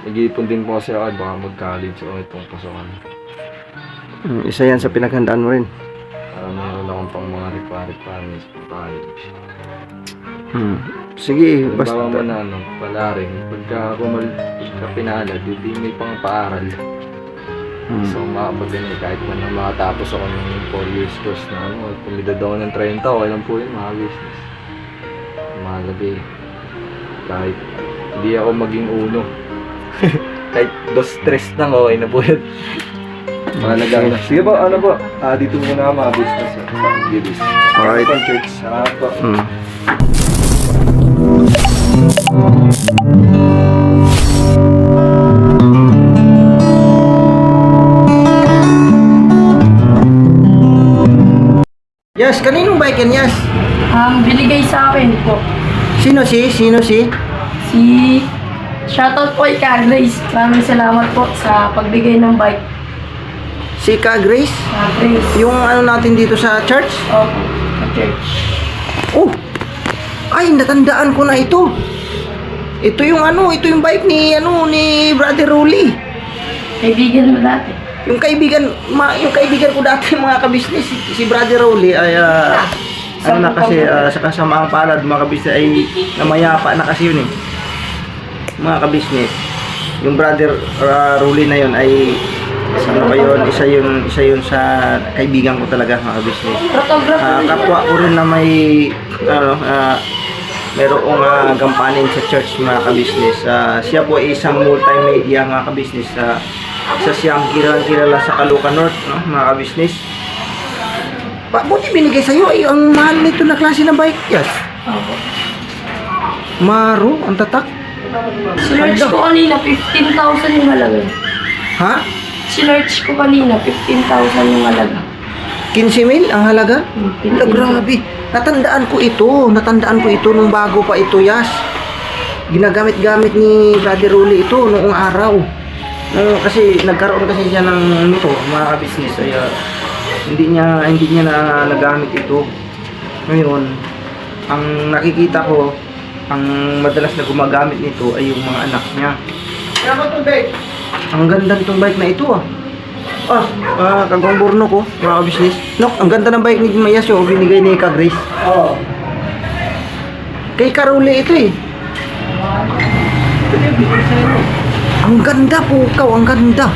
Nag-iipon din po kasi ako, baka mag-college o itong pasokan. Hmm, isa yan sa pinaghandaan mo rin. Para meron akong pang mga requirements for college. Hmm. Sige, basta. Basta mo na ano, pala rin. Pagka kumal, pagka pinalad, hindi may pang paaral. Hmm. So makapag kahit man na makatapos ako ng 4 years course na ano, pumidad ako ng 30, okay lang po yun, mga business. Mahalaga eh. Kahit hindi ako maging uno. kahit dos stress lang, okay na po yun. Mahalaga na. Sige po, ano po, ah, dito muna mga business. Eh. Gibis. Alright. Church. Salamat po. Hmm. Yes, kaninong bike yan, Yes? Ang binigay sa akin po, Sino si? Sino si? si Shoutout po kay Ka Grace. Maraming salamat po sa pagbigay ng bike. Si Ka Grace? Ka Grace. Yung ano natin dito sa church? Opo, sa church. Oh! Ay, natandaan ko na ito. Ito yung ano, ito yung bike ni ano ni Brother Rolly. Kaibigan mo dati. Yung kaibigan, ma, yung kaibigan ko dati mga kabisnes, si, si Brother Rolly ay ah, ano na kasi ah, sa kasamaang palad mga kabisnes ay namayapa na kasi yun eh. Mga kabisnes. Yung Brother uh, Rolly na yun ay ano ba yun, isa yun, isa yun sa kaibigan ko talaga mga kabisnes. Photographer Ah, kapwa ko rin na may ano uh, merong ah, gampanin sa church mga kabisnes. Ah, siya po ay isang multimedia mga kabisnes. Uh, isa siyang kilalang kilala sa Caloocan North, no, mga kabisnes. Ba, buti binigay sa'yo ay ang mahal nito na klase ng bike. Yes. Maro, ang tatak. Sinerch ko kanina, 15,000 yung halaga. Ha? Sinerch ko kanina, 15,000 yung halaga. 15 mil ang halaga? Hmm, Ala, grabe. Natandaan ko ito. Natandaan ko ito nung bago pa ito, Yas. Ginagamit-gamit ni Brother Rolly ito noong araw. No, kasi nagkaroon kasi siya ng nito, mga business ay ah, hindi niya hindi niya na nagamit ito. Ngayon, ang nakikita ko, ang madalas na gumagamit nito ay yung mga anak niya. Ang ganda nitong bike na ito ah. Ah, ah kagawang burno ko, mga business. Nok, ang ganda ng bike ni Mayasyo, binigay ni Ka Grace. Oo. Kay Karuli ito eh. Ang ganda po, ikaw, ang ganda.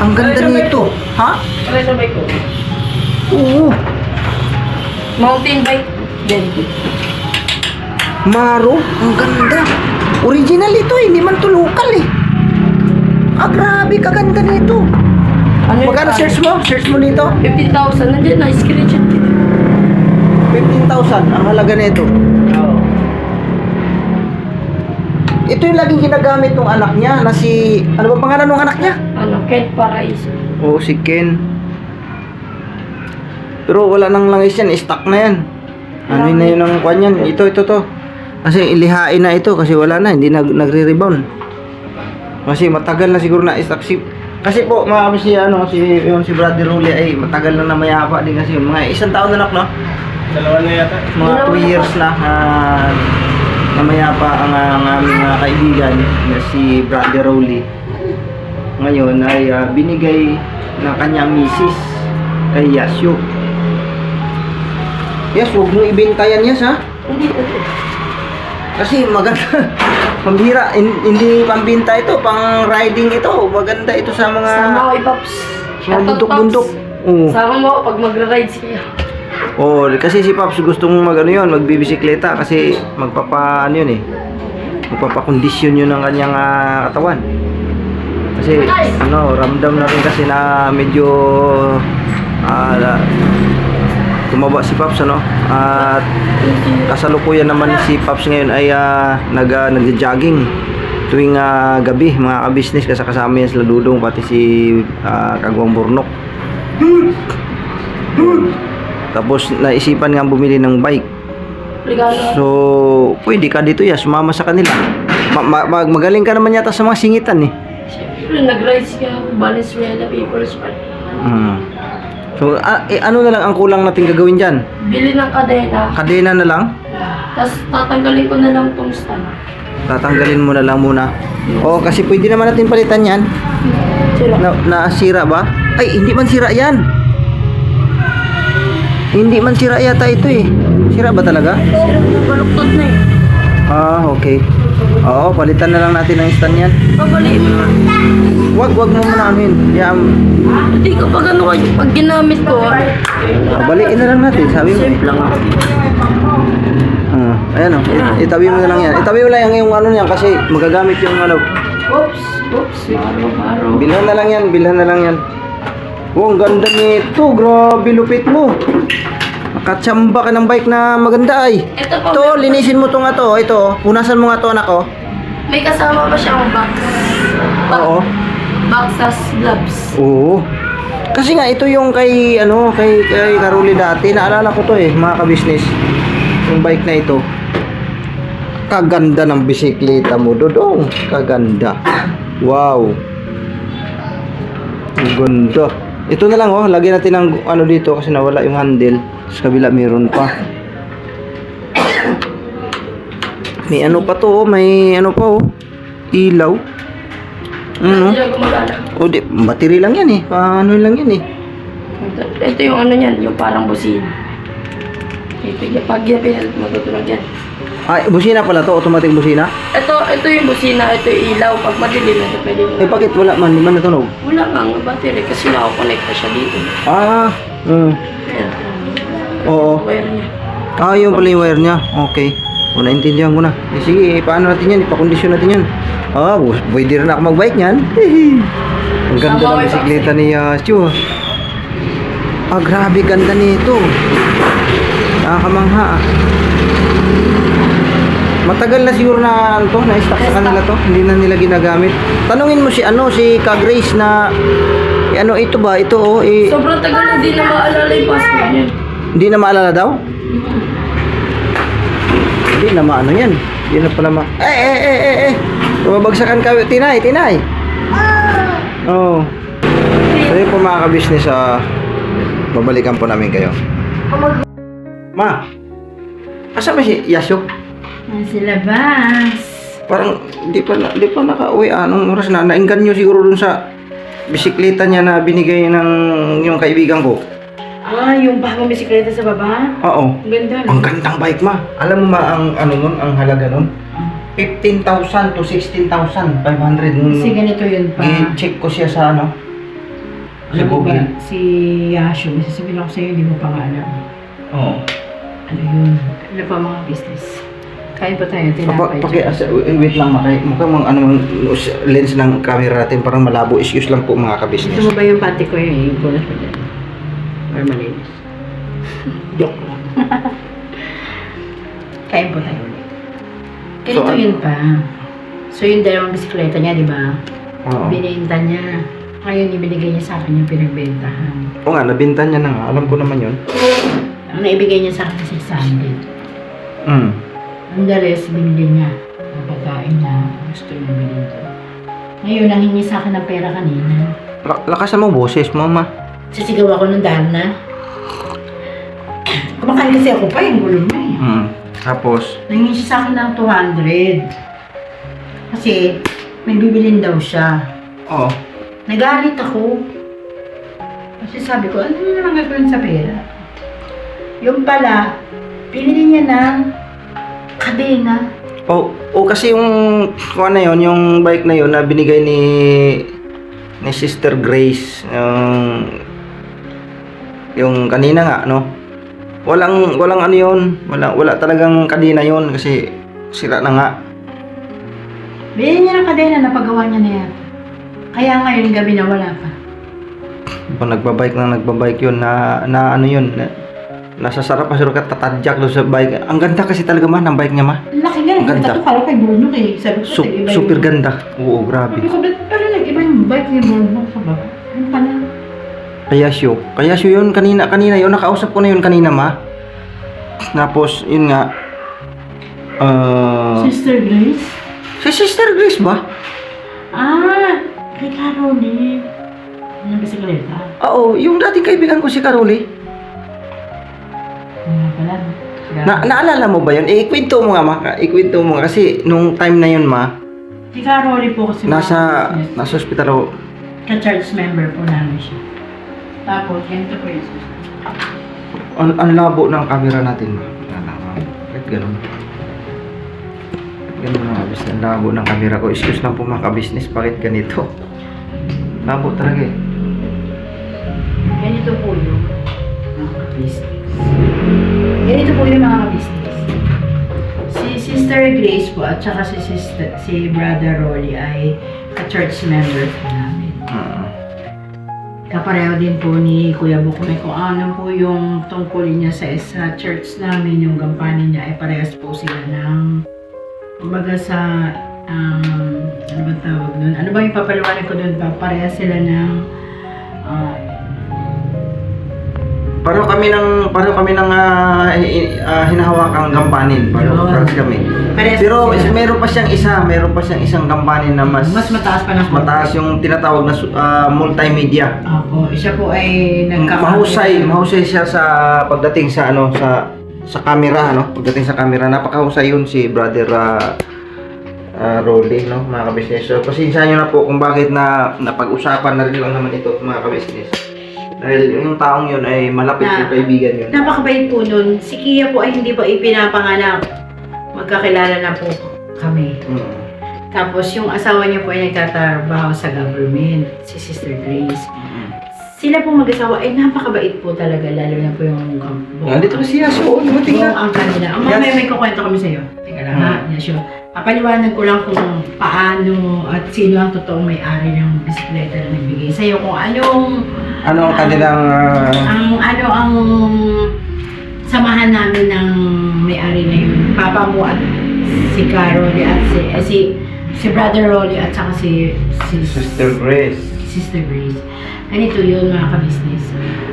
Ang ganda nito. Ha? Ano sa bike ko? Oo. Mountain bike. Din. Maro, ang ganda. Original ito eh, hindi man to local eh. Ah, grabe, kaganda nito. Ano Magkano search mo? Search mo nito? 15,000. Nandiyan na, screenshot dito. 15,000 ang halaga nito. Oo. Ito yung laging ginagamit ng anak niya na si... Ano ba pangalan ng anak niya? Ano, Kent Paraiso. Oo, si Ken. Pero wala nang langis yan, stock na yan. Ano na yun ang kwan yan? Ito, ito, to. Kasi ilihain na ito kasi wala na, hindi nag, nagre-rebound. Kasi matagal na siguro na stock si kasi po mga si ano si yung si Brother Rolly ay matagal na namayapa din kasi mga isang taon na nak no Dalawa na yata. mga 2 years na uh, namayapa ang, ang aming mga kaibigan na si Brother Rolly. Ngayon ay ah, binigay ng kanyang misis kay Yasyo. Yes, huwag mo ibenta yan, Yes, ha? Hindi. Kasi maganda. Pambira, hin- hindi pambinta ito, pang riding ito. Maganda ito sa mga Sama ko, Ipaps. mga bundok-bundok. Oo. Sama mo pag magra-ride siya. Oh, kasi si Paps gustong mag ano yun, magbibisikleta kasi magpapa ano yun eh. Magpapakondisyon yun ng kanyang ah, katawan. Kasi ano, ramdam na rin kasi na medyo la- tumaba si Paps ano. At kasalukuyan naman si Paps ngayon ay ah, nag uh, nagja-jogging tuwing ah, gabi mga ka-business kasi kasama yan sila Dudong pati si ah, Kagwang Burnok. Tapos naisipan nga bumili ng bike. So, pwede ka dito ya, sumama sa kanila. Ma- ma- mag- magaling ka naman yata sa mga singitan eh. Siyempre, nag-ride siya. Valenzuela People's Park. Hmm. So, a- eh, ano na lang ang kulang natin gagawin dyan? Bili ng kadena. Kadena na lang? Tapos tatanggalin ko na lang tong stand. tatanggalin mo na lang muna. Oo, kasi pwede naman natin palitan yan. Sira. Na, nasira ba? Ay, hindi man sira yan. Hindi man sira yata ito eh. Sira ba talaga? Sira baluktot na eh. Ah, okay. Oo, palitan na lang natin ang stand yan. Babaliin mo na. Wag, wag mo muna yun. Yan, Hindi ko pag ano kayo, pag ginamit ko, baliin na lang natin. Sabi mo. simple lang ako. Ah, ayan o. Itabi mo na lang yan. Itabi mo lang yung, yung ano niyan kasi magagamit yung ano. Oops, oops, araw-araw. Bilhan na lang yan, bilhan na lang yan. Oh, ang ganda nito. Grabe, lupit mo. Nakatsamba ka ng bike na maganda ay. Ito po, Ito, linisin mo to nga to. Ito, punasan mo nga to anak ko. may kasama pa siyang box. Box, Oo. box tas gloves. Oo. Kasi nga ito yung kay ano, kay kay Karuli dati. Naalala ko to eh, mga ka-business. Yung bike na ito. Kaganda ng bisikleta mo, Dodong. Kaganda. Wow. Ang ganda. Ito na lang oh, lagyan natin ng ano dito kasi nawala yung handle. Sa kabila meron pa. May ano pa to, oh, may ano pa oh. Ilaw. Ano? O di, battery lang yan eh. Paano lang yan eh. Ito, ito yung ano niyan, yung parang busina. Ito yung pag yan matutunog yan. Ay, busina pala to, automatic busina. Ito, ito yung busina, ito yung ilaw. Pag madilim, ito pwede mo. Eh bakit wala man, di man natunog? Wala nga battery kasi nakakonect pa siya dito. Ah, mm, Ayan. Oo. Wire niya. Ah, yun pala yung wire niya. Okay. O, naintindihan ko na. Eh, sige, paano natin yan? Ipakondisyon natin yan. Ah, pwede rin ako magbike niyan. Ang ganda ng bisikleta ni uh, Stu. Ah, grabe ganda nito. Nakakamangha ah. Matagal na siguro na ano to, na-stock sa kanila to. Hindi na nila ginagamit. Tanungin mo si ano, si Ka Grace na eh, ano ito ba? Ito oh, eh, Sobrang tagal na di na maalala yung password niya. Hindi na maalala daw? Hindi na maano yan. Hindi na pala ma... Eh, eh, eh, eh, eh. Tumabagsakan ka. Tinay, tinay. Oo. Oh. So yun po mga ka-business, ah, babalikan po namin kayo. Ma, asa ba si Yasyo? Nasa labas. Parang di pa, na- di pa naka-uwi. Anong oras na? Nainggan nyo siguro dun sa bisikleta niya na binigay ng yung kaibigan ko. Ah, yung bagong bisikleta sa baba? Oo. Ang ganda. Ang gandang bike ma. Alam mo ma ang ano nun, ang halaga nun? 15,000 to 16,500 nung Kasi ganito yun pa. i-check ko siya sa ano? Sa mo ba, Google. si Yasho, may sasabihin ako sa'yo, hindi mo pa nga alam. Oo. Ano yun? Ano pa mga business? Kain pa tayo, Papa, tinapay. paki, asa, wait lang makay. Mukhang mga ano lens ng camera natin parang malabo. Excuse lang po mga Gusto ka-business. mo ba yung panty ko yun? Yung punas mo dyan. Malinis? Joke lang. Kain po tayo ulit. Ganito So, an- yun pa. So yung dalawang bisikleta niya, di ba? Oo. Binenta niya. Ngayon, ibinigay niya sa akin yung pinagbentahan. Oo nga, nabinta niya na nga. Alam ko naman yun. Ang naibigay niya sa akin, 600. Mm. Ang the rest, binili niya ng pagkain na gusto niya bilhin ko. Ngayon, nanghingi sa akin ng pera kanina. La- lakasan mo boses mo, ma. Sisigaw ako ng Darna. Kumakain kasi ako pa, yung gulo mo eh. Mm. Tapos, Nanghingi siya sa akin ng 200. Kasi, may bibilin daw siya. oo. Nagalit ako. Kasi sabi ko, ano na naman gagawin sa pera? Yung pala, pinili niya ng kadena. Oh, oh kasi yung kung ano yun, yung bike na yun na binigay ni ni Sister Grace yung yung kanina nga no. Walang walang ano yun, wala wala talagang kadena yun kasi sira na nga. Bilhin niya ng kadena, napagawa niya na yan. Kaya ngayon gabi na wala pa. Pag nagbabike na nagbabike yun na, na ano yun, na, nasa sarap pa sila tatadyak doon sa bike. Ang ganda kasi talaga man ng bike niya ma. Ang laki nga, Ang ganda. nagtato kala kay Bruno eh. Sabi ko, Su- super yung... ganda. Oo, grabe. Sabi ko, ba't pala nag-iba yung bike ni Bruno sa baba? Ano pala? Kaya siyo. Kaya siyo yun kanina, kanina yun. Nakausap ko na yun kanina ma. Tapos, yun nga. Uh, Sister Grace? si Sister Grace ba? Ah, kay Caroline. Ano bisikleta? Oo, yung dating kaibigan ko si. Ano pala? no? Na, naalala mo ba yun? Eh, ikwento mo nga, ma. Ikwento mo nga. Kasi nung time na yun, ma, Si Caroli po kasi nasa, nasa ospital ako. ka-church member po namin siya. Tapos, ganito po yun. Ang, ang labo ng camera natin, ma. Wala ma. Bakit ganun? Ganun mga kabis. Ang labo ng camera ko. Excuse na po mga kabisnes. Bakit ganito? Labo talaga eh. Ganito po yung mga ka-business. Ganito po yung mga ka-business. Si Sister Grace po at saka si, Sister, si Brother Rolly ay ka-church member po namin. Kapareho din po ni Kuya Bukme kung ano po yung tungkulin niya sa, sa church namin, yung gampanin niya ay parehas po sila ng kumbaga sa um, ano ba tawag nun? Ano ba yung papaliwanag ko dun? Pa- Parehas sila ng ah, Pareho kami ng pareho kami ng ah, i- ah, hinahawakang gampanin. Pareho Yun. kami. Pero sila. meron pa siyang isa, meron pa siyang isang gampanin na mas mas mataas pa ng mataas yung tinatawag na su- ah, multimedia. Opo, siya po ay nagkaka- Mahusay, mahusay siya sa pagdating sa ano sa sa camera no. Pagdating sa camera, napakahusay yun si brother uh, Rolly no, mga kabisnes. So, pasensya nyo na po kung bakit na napag-usapan na rin lang naman ito mga kabisnes. Dahil yung taong yun ay malapit Na- na kaibigan yun. Napakabait po nun. Si Kia po ay hindi pa ipinapanganak. Magkakilala na po kami. Mm. Tapos yung asawa niya po ay nagtatrabaho sa government, si Sister Grace. Sila po mag-asawa ay napakabait po talaga, lalo na po yung Nandito na siya, so dumating Buong na. ang kanila. Ang Yes. mamaya may kukwento kami sa'yo. Teka lang ha, sure. Papaliwanag ko lang kung paano at sino ang totoong may-ari ng bisikleta na nagbigay sa'yo. Kung anong, Ano ang kanilang ah, ang ano ang samahan namin ng may-ari na yun. Papa mo at si Carol at si, eh, si, si Brother Rolly at saka si, si Sister Grace. Sister Grace. Ganito yun mga ka-business.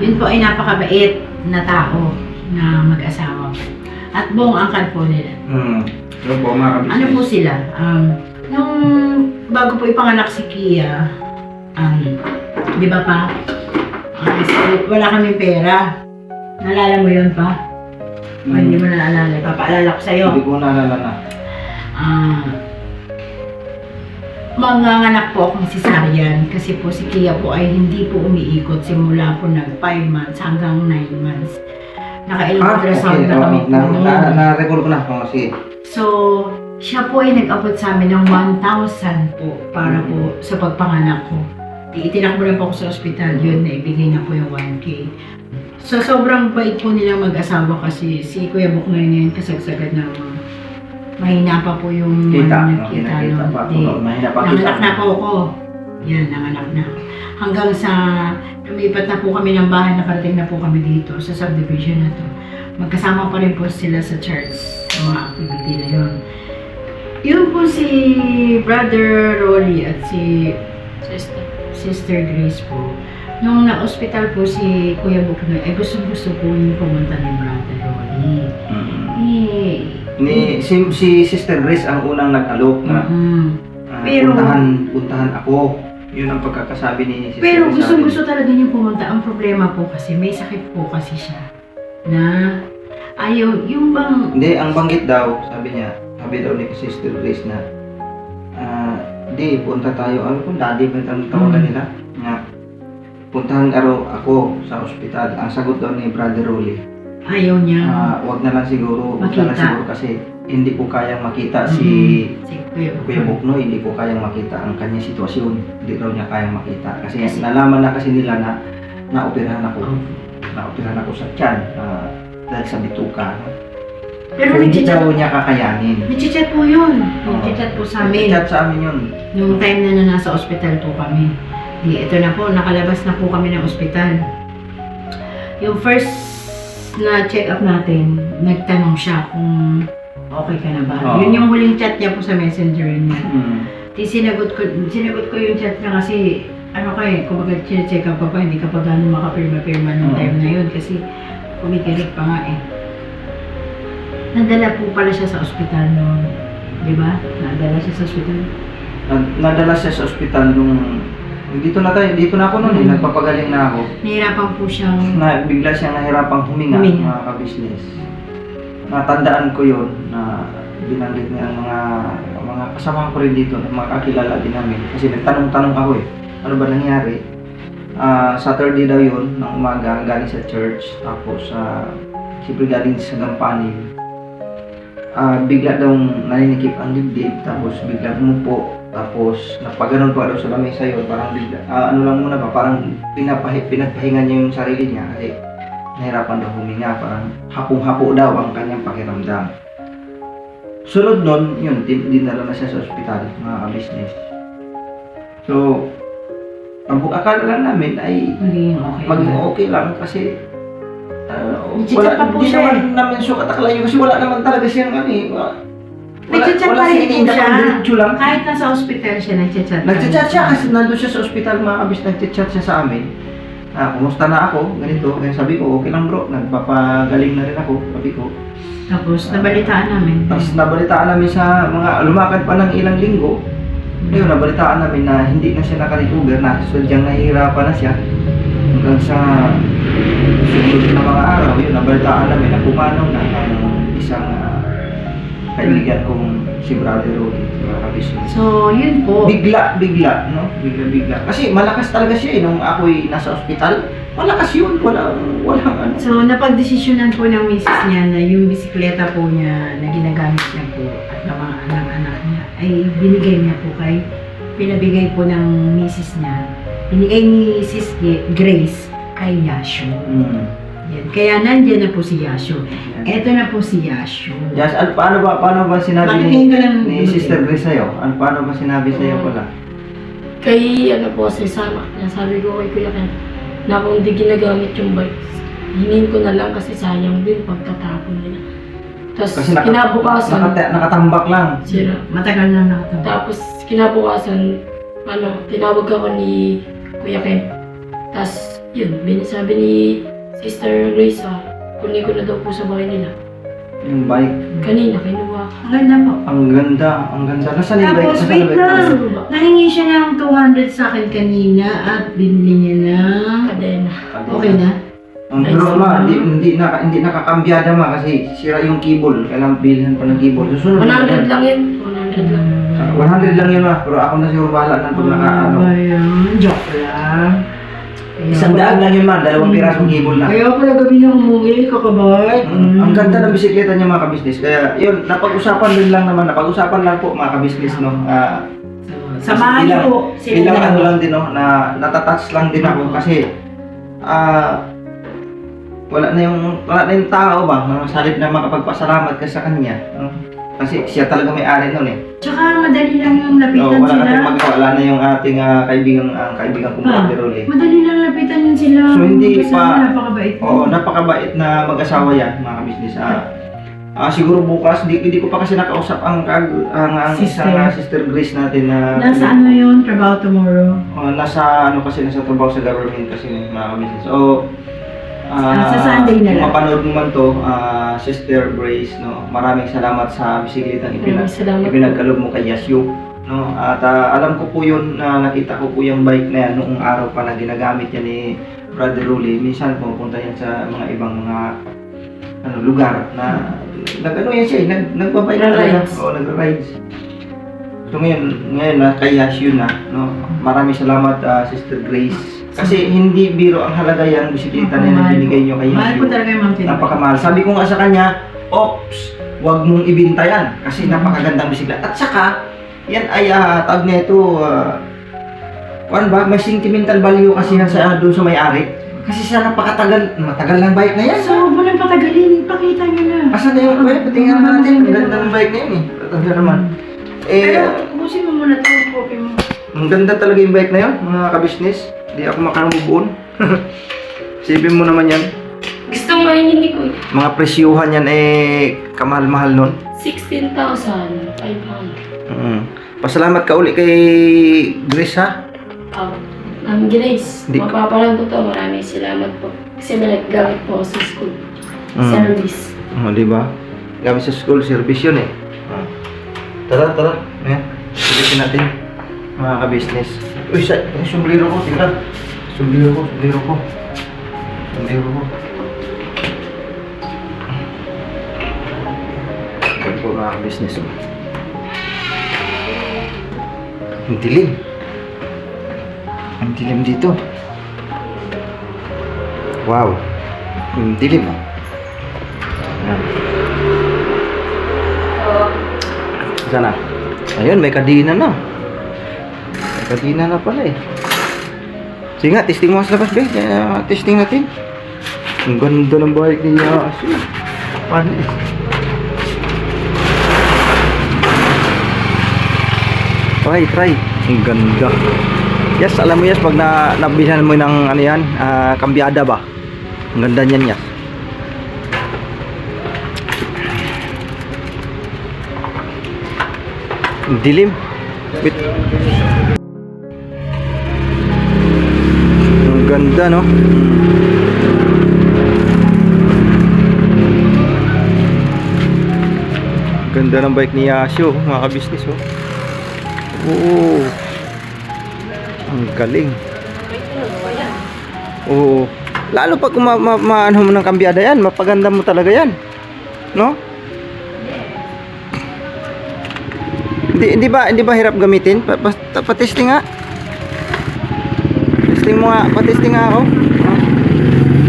Yun po ay napakabait na tao na mag-asawa. At buong angkan po nila. Hmm. Ano po mga? Ano po sila? Um, nung bago po ipanganak si Kia, um, di ba pa? ah, wala kaming pera. Naalala mo yun pa? O Hmm. hindi mo naalala? Papaalala ko sa'yo. Hindi ko naalala na. Ah, manganganak po akong cesarean kasi po si Kia po ay hindi po umiikot simula po nag 5 months hanggang 9 months. Nakailang Ah, okay. na kami Oo, po na, na, na-recall ko na. Oo, sige. So, siya po ay nag-abot sa amin ng 1,000 po para po sa pagpanganak ko. Itinakbo na po ako sa ospital, yun na ibigay na po yung 1K. So, sobrang bait po nilang mag-asawa kasi si Kuya Buk ngayon ngayon kasagsagan ng mahina pa po yung Kita. ano, no? kita, Kinakita no? pa. Di, Oo, Mahina pa kita. nanganak na po ako. Yan, nanganak na. Hanggang sa lumipat na po kami ng bahay, nakarating na po kami dito sa subdivision na to. Magkasama pa rin po sila sa church, sa mga activity na yun. Yun po si Brother Rolly at si Sister. Sister Grace po. Nung na-hospital po si Kuya Buknoy, ay gusto-gusto po yung pumunta ni Brother. Eh, Ni si, si Sister Grace ang unang nag-alok na mm. ah, Pero- puntahan puntahan ako. Yun ang pagkakasabi ni Sister Pero Grace gusto gusto talaga niya pumunta. Ang problema po kasi, may sakit po kasi siya. Na, ayaw, yung bang, Hindi, ang banggit daw, sabi niya, sabi daw ni Sister Grace na, ah, di, punta tayo. Ano kung daddy ang tawagan Mm. nila? Nga, puntahan araw ako sa ospital. Ang sagot daw ni Brother Rolly, ayaw niya. ah, wag na lang siguro, wag na lang Makita. siguro kasi hindi ko kayang makita si si Kuya Kuya Bukno, hindi ko kayang makita ang kanyang sitwasyon. Hindi raw niya kayang makita. Kasi, Kasi- nalaman na kasi nila na naoperahan ako. Oh. Naoperahan ako sa tiyan ah, dahil sa bituka. Pero So, hindi daw niya kakayanin. nag-chat po yun. Nag-chat po sa amin. Chat sa amin yun. Nung time na, na nasa ospital po kami. Di, ito na po, nakalabas na po kami ng ospital. Yung first na check-up natin, nagtanong siya kung okay ka na ba. Oo. Yun yung huling chat niya po sa messenger niya. Mm. Di sinagot ko, sinagot ko yung chat niya kasi ano ka eh, kumbaga check up ka pa, hindi ka pa gano'ng makapirma-pirma nung Oo. time na yun kasi kumikirik pa nga eh. Nadala po pala siya sa ospital noon. Di ba? Nadala siya sa ospital. Nad- Nadala siya sa ospital nung dito na tayo, dito na ako noon eh, Mm. nagpapagaling na ako. Nahirapan po siyang Na, bigla siyang nahirapang huminga, Huminga. mga ka-business. natandaan ko yun na binanggit niya ang mga mga kasama ko rin dito, ng mga kakilala din namin. Kasi nagtanong-tanong ako eh, ano ba nangyari? Ah, Saturday daw yun, ng umaga, galing sa church. Tapos, sa siyempre galing sa gampanin. Ah, bigla daw naninikip ang dibdib, tapos bigla umupo. Tapos, napaganon pa daw sa lamesa yun, parang bigla, ah, ano lang muna ba, parang pinapahi, pinagpahinga niya yung sarili niya kasi nahirapan daw huminga, parang hapong-hapo daw ang kanyang pakiramdam. Sunod nun, yun, din, dinala na siya sa ospital, mga business. So, ang akala lang namin ay Magiging okay. maging okay lang kasi uh, po hindi naman namin sukat akalayo kasi wala naman talaga siyang ano eh. Nagchat-chat pa rin po siya. lang. Kahit nasa ospital siya, nagchat-chat. pa Nagchat rin siya kasi nandun siya sa ospital mga kabis, nagchat siya sa amin. Ah, kumusta na ako? Ganito. Kaya sabi ko, okay lang bro, nagpapagaling na rin ako. Sabi ko. Tapos, nabalitaan namin. Tapos nabalitaan namin sa mga lumakad pa ng ilang linggo. Ayun, nabalitaan namin na hindi na siya nakarecover na sadyang nahihirapan na siya hanggang sa sumunod na mga araw. Yun, nabalitaan namin na pumanaw na ang isang ah, kaibigan kong si Brother Rory, mga kabisnes. So, yun po. Bigla, bigla, no? Bigla, bigla. Kasi malakas talaga siya eh, nung ako'y nasa ospital. Malakas yun, walang, walang ano. So, napagdesisyonan po ng misis niya na yung bisikleta po niya na ginagamit niya po at ng mga anak-anak niya ay binigay niya po kay, pinabigay po ng misis niya. Binigay ni Sis Grace kay Yasho. Mm. Yan. Kaya nandyan na po si Yasho. Eto na po si Yasho. Yes, ano, paano ba, paano ba sinabi ni, Pakitingin ka lang. ni Sister Grace sa'yo? Ano, paano ba sinabi sa'yo pala? Kay ano po, sa sama, sabi ko kay Kuya Ken, na kung hindi ginagamit yung bike, hingin ko na lang kasi sayang din pagtatapon nila. Tapos Kasi naka, kinabukasan, nakata- nakatambak lang. sira. Matagal na nakatapos. Tapos kinabukasan, ano, tinawag ako ni Kuya Ken. Tapos, yun, binasabi ni Sister Grace, ah, kunin ko na daw po sa bahay nila. Yung bike. Kanina, kinuha ko. Ang ganda po. Ang ganda, ang ganda. Nasaan yung bike? Tapos, Nasaan wait yung bike? lang. Nahingi siya ng 200 sa akin kanina at binili niya ng... kadena. Okay na? Ang pero ma, hindi, hindi, naka, hindi nakakambyada ma kasi sira yung keyboard. Kailangan bilhin pa ng keyboard. Susunod 100 lang yun. 100 lang. Ah, 100 lang yun ma, pero ako na siguro bahala ng pag naka ano. Ba yun? Joke lang. Isang daan lang yun ma, dalawang pirasong keyboard lang. Kaya pala gabi na umuwi, kakabay. Mm, Ang ganda ng bisikleta niya mga kabisnes. Kaya yun, napag-usapan din lang naman, napag-usapan lang po mga kabisnes no. Ah, Samahan niyo po sila Ilang ano lang din no, na natatouch lang din ako kasi ah wala na yung wala na yung tao ba na sa halip na makapagpasalamat ka sa kanya. no? Kasi siya talaga may-ari noon eh. Tsaka madali lang yung lapitan wala sila. nating magawa, wala na yung ating ah, kaibigan ang kaibigan kong Ah. Brother Rolly. Madali lang lapitan yun sila. So, hindi Kasi pa- Napakabait. Oo, napakabait na mag-asawa yan, mga kabisnes. Ah, ah, siguro bukas, di, di ko pa kasi nakausap ang, kag, ang, ang Sister. isang ah, sister Grace natin na Nasa ano yun? Trabaho tomorrow. Oh, nasa ano kasi nasa trabaho sa government kasi ng mga kabisnes. So, Ah, sa Sunday na lang. Mapanood mo man to, ah, Sister Grace, no, maraming salamat sa bisikleta ipinag ipinagkalob mo kay Yasyu. No, at ah, alam ko po yun, na nakita ko po yung bike na yan noong araw pa na ginagamit yan ni Brother Rulli. Minsan pupunta yan sa mga ibang mga ano, lugar na nag-ano yan siya, eh, nag, nagbabike talaga. Oo, nagra-rides. So ngayon, ngayon na kay Yasyu na, no, maraming salamat ah, Sister Grace. Kasi hindi biro ang halaga yung bisikleta na Mahal binigay niyo kay Mahal Yasyu. ko talaga yung mga Napakamahal. Sabi ko nga sa kanya, Ops, wag mong ibinta yan kasi napakagandang bisikleta. At saka, yan ay uh, tag na ito, ah, kuwan ba, may sentimental value kasi yan sa, doon sa may-ari. Kasi siya napakatagal, matagal ng bike na yan. So, huwag mo lang patagalin. Pakita niyo na. Asan na yung bike? Patingnan natin, ang ganda ng bike na yun eh. Patanda naman. Eh, Pero, ubusin mo muna ito yung copy mo. ang ganda talaga yung bike na yun, mga kabisnes. Hindi ako makamove on. Sipin mo naman yan. Gusto mo yun ni Kuya. Mga presyuhan yan eh, kamahal-mahal nun. 16,500. Mm. Pasalamat ka uli kay Grace ha. Um, ang Grace, Di- mapapalang ko to. Maraming salamat po. Kasi may naggamit po ako sa school. Mm. Service. Oh, di ba? Gamit sa school service yun eh. Ah. Tara, tara. Ayan. Silipin natin. Mga ka-business. Uy, sa, yung sombrero ko, tingnan. Sombrero ko, sombrero ko. Sombrero ko. business mo. Ang dilim. Ang dilim dito. Wow. Ang dilim ah. Ayan. Sana. Ayun, may kadina na. May kadina na pala eh. Sige nga, testing mo sa labas, be. Uh, testing natin. Ang ganda ng bike ni Yasu. Paano eh? Try, try. Ang ganda. Yes, alam mo yes, pag na nabilhan mo ng ano yan, ah, kambyada ba? Ang ganda niyan yes. Ang dilim. Wait. Ang ganda, no? Ganda ng bike ni Yasio, mga ka-business, oh. Oo. Ang galing. Oo. Lalo pag ma, ma, maano mo ng kambyada yan, mapaganda mo talaga yan. No? Hindi, hindi ba hindi ba hirap gamitin? Pa, pa, pa-testing nga. Testing mo nga, pa-testing nga ako.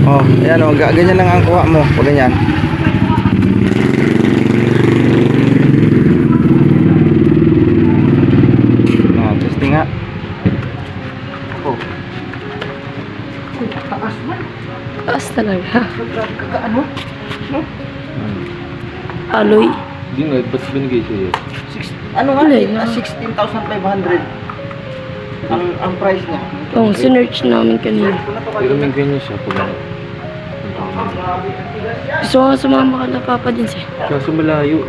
Oh, ayan oh, ga- ganyan lang ang kuha mo, pag ganyan. Ah, testing nga. Oh. Taas man. Taas talaga. Kakaano? Aloy. Hindi nga, ba't binigay sa'yo? Ano nga? Wala, eh, no? ah, 16,500 ang ang price niya. Oh, sinerch namin kanina. Pero may ganyan siya pag ano. Gusto ko nga sumama ka na papa din siya. Kaso malayo.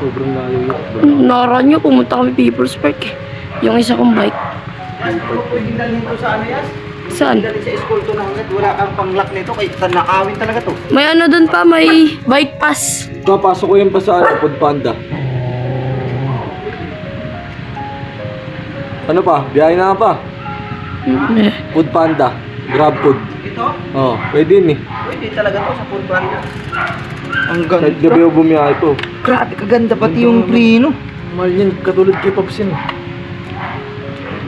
Sobrang layo yun. Nakaraan nyo, pumunta kami People's Park eh. Yung isa kong bike. Pwede dalhin to sa ano yan? Saan? Dalhin sa school to. Wala kang pang-lock nito. Kaya nakawin talaga to. May ano dun pa, may bike pass. Papasok ko yan pa sa ano, Food Panda. Ano pa? Biyahe na pa. Eh, Food Panda. Grab food. Ito? Oh, pwede yun eh. Pwede talaga to sa full band. Ang Kahit ganda. gabi ako bumiyahe ito. Grabe, kaganda pati yung preno. Mahal yan, katulad kay Pops yan. eh.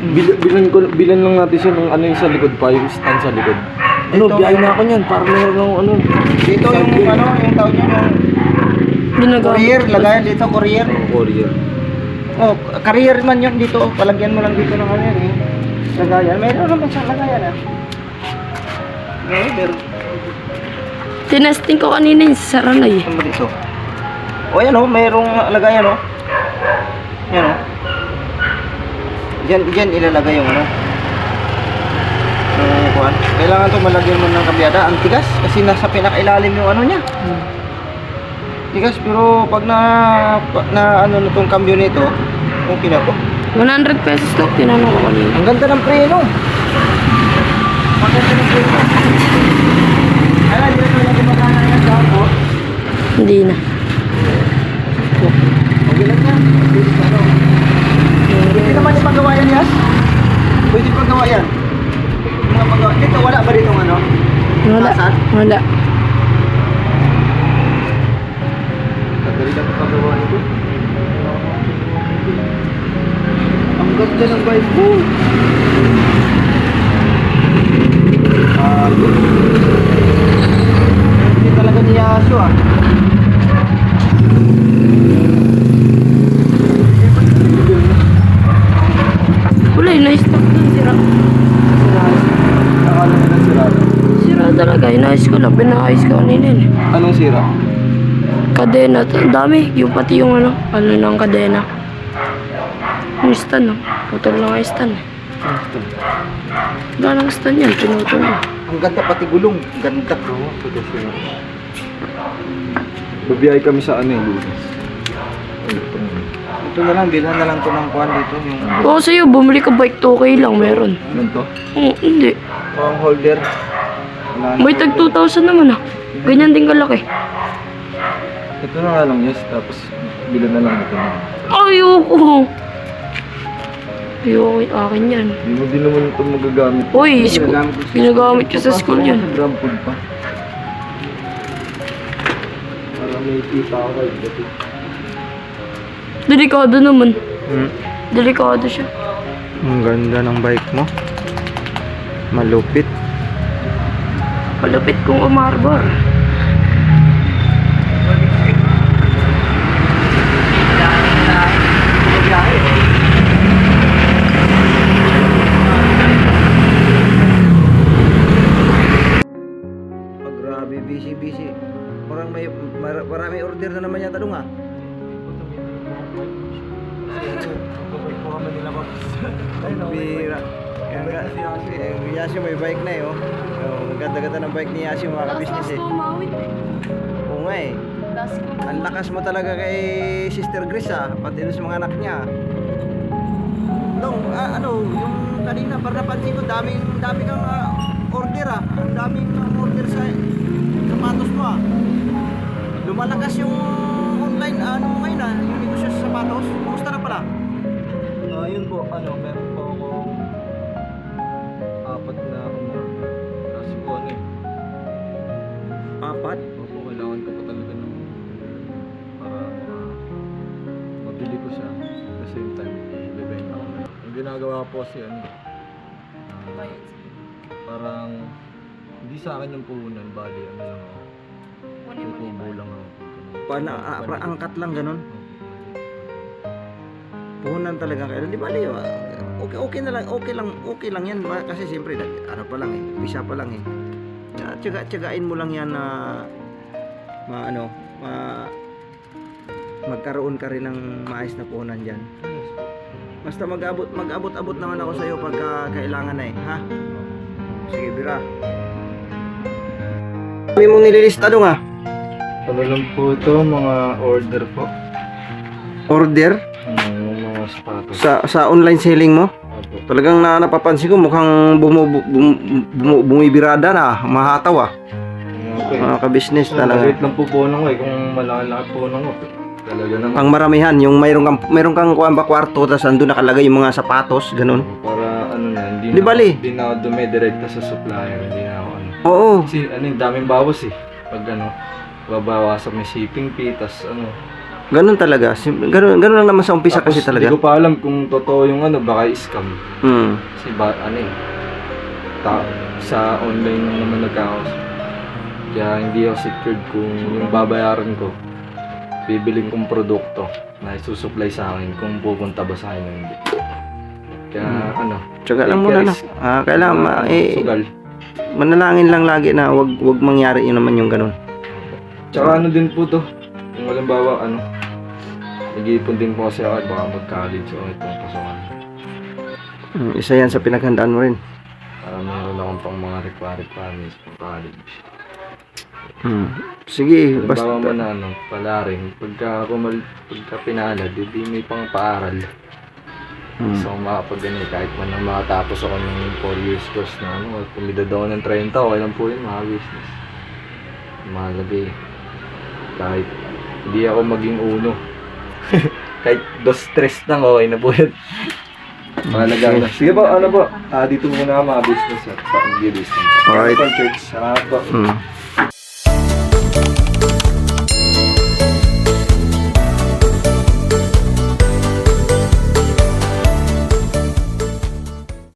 Bil bilan, ko, bilan lang natin siya ng ano yung sa likod pa, yung stand sa likod. Ano, Ito. biyahe na ako niyan, para meron ng ano. Dito yung ano, yung tawag niya yung ginagawa. courier. Lagayan dito, courier. Ang courier. Oh, career man yun dito. Palagyan mo lang dito ng ano yan eh. Lagayan. Mayroon naman siyang lagayan ah. Okay, meron. Tinesting ko kanina yung sa Saranay eh. Saan ba dito? O yan oh, mayroong lagayan oh. Yan oh. Diyan, diyan ilalagay yung ano. Yung kuhan. Kailangan to malagyan mo ng kabyada. Ang tigas kasi nasa pinakailalim yung ano niya. Tigas pero pag na, na ano na tong cambio nito, okay na to. 100 pesos to, tinanong ko kanina. Ang ganda ng preno. Ang ganda ng preno. Alam, hindi na lang magkana yan sa ako. Hindi na. Okay lang yan. Pwede ano. Pwede naman yung paggawa yan, Yas? Pwede paggawa yan. Mga paggawa. Dito, wala ba dito ano? Wala. Wala. Tagal lang paggawa nito. Ang ganda ng bike. Ah, Hindi talaga ni Yaso ah. Wala na-stop dun. Sira. Sira. Talaga. Inayos ko lang. Pinakayos ko kanina eh. Anong sira? Kadena. Ang dami. Yung pati yung ano. Ano ng kadena. Yung stand no. Putol lang ang stand eh. Wala nang stand yan. Pinutol mo. Ang ganda pati gulong. Ganda. Oo, pwede sira. Babiyahe kami sa ano yung lunes. Ito na lang, bilhan na lang to ng kuhan dito. Yung Oo sa'yo. Bumili ka bike 2K lang. Meron. Ano to? Oo, hindi. pang holder. Wala na May tag holder. 2,000 naman ah. Ganyan din kalaki. Ito na nga lang, yes. Tapos, bilan na lang ito na. Ayoko. Ayoko yung akin yan. Hindi mo din naman ito magagamit. Uy, sku- Ginagamit ko sa school yan. Sa gram food pa. Para may kita ako kayo. Dati. Delikado naman. Hmm. Delikado siya. Ang ganda ng bike mo. Malupit. Malupit kong umarbor. Order na naman yata dong ah. Bira. Yan nga, si Yasio may bike na eh oh. Oh, ang ganda-ganda ng bike ni Yasio mga ka-business eh. Oo nga eh. Ang lakas mo talaga kay Sister Grace ah, pati sa mga anak niya. Dong, ah, ano, yung kanina para napansin ko, daming dami kang ah, order ah. Ang daming ah, order sa sapatos mo ah. Lumalakas yung ah, ano mo ngayon ah, yung negosyo sa sapatos. Kumusta na pala? Ah, yun po, ano, meron po ako apat na umorder. Kasi po ano eh, Apat? opo, kailangan ko po talaga ng para ma- mabili ko siya. At the same time, ibebenta ko na. Ang ginagawa po kasi ano, ah, parang hindi sa akin yung puhunan, bali, ano lang ako. Tutubo lang ako. Paano, ah, pra- angkat lang ganun? Puhunan talaga kayo. Di ba, ah, Okay, okay na lang, okay lang, okay lang yan. Kasi siyempre, ano pa lang eh, visa pa lang eh. Tiyaga, tiyagain mo lang yan na, ma, ano, ma, magkaroon ka rin ng maayos na puhunan dyan. Basta mag-abot, mag-abot-abot naman ako sa'yo pagka kailangan na eh, ha? Sige, Bira. Kami mong nililista dong ah. Ano lang po ito, mga order po. Order Ano, mga sapatos. sa sa online selling mo. Opo. Talagang na napapansin ko mukhang bumu, bum, bum, bumibirada na, mahataw ah. Okay. Mga ka-business So, talaga. maliit lang po po ko eh. Kung malaki-laki po ko. Talaga naman. Ang maramihan, yung mayroong kang mayroong kang kuwan ba kwarto tapos andun nakalagay yung mga sapatos, ganun. Para ano na, hindi Di na, bali. hindi na ako dumidirekta sa supplier. Hindi na ako ano. Oo. Kasi ano yung daming bawas eh. Pag ano, babawasan may shipping fee, tas ano. Ganun talaga. Sim- Ganun, ganun lang naman sa umpisa kasi Tapos, talaga. Hindi ko pa alam kung totoo yung ano, baka scam. Hmm. Kasi ba, ano eh, ta, sa online lang naman nagkakaos. Kaya hindi ako secured kung yung babayaran ko, bibiling kong produkto na isusupply sa akin kung pupunta ba sa akin o hindi. Kaya ano, Tsaga lang muna na. Ah, kailangan ma, eh, sugal. manalangin lang lagi na wag wag mangyari yun naman yung ganun. Tsaka ano din po to, kung halimbawa ano, nag-iipon din po kasi ako baka mag-college o itong pasokan. Hmm, isa yan sa pinaghandaan mo rin. Para meron akong pang mga requirements pang college. Hmm. Sige, Halimbawa basta. mo na ano, pala rin, pagka, kumal, pagka pinalad, hindi may pang paaral. Hmm. So makapag ano, kahit man lang makatapos ako ng 4 years course na ano, kumidad ako ng 30, okay lang po yun, mga business. Mahalaga eh. Kahit hindi ako maging uno. kahit dos stress lang, okay na po yun. Mahalaga na. Sige po, ano po, ah, dito muna mga business at sa pag-business. Alright. Salamat po. Hmm.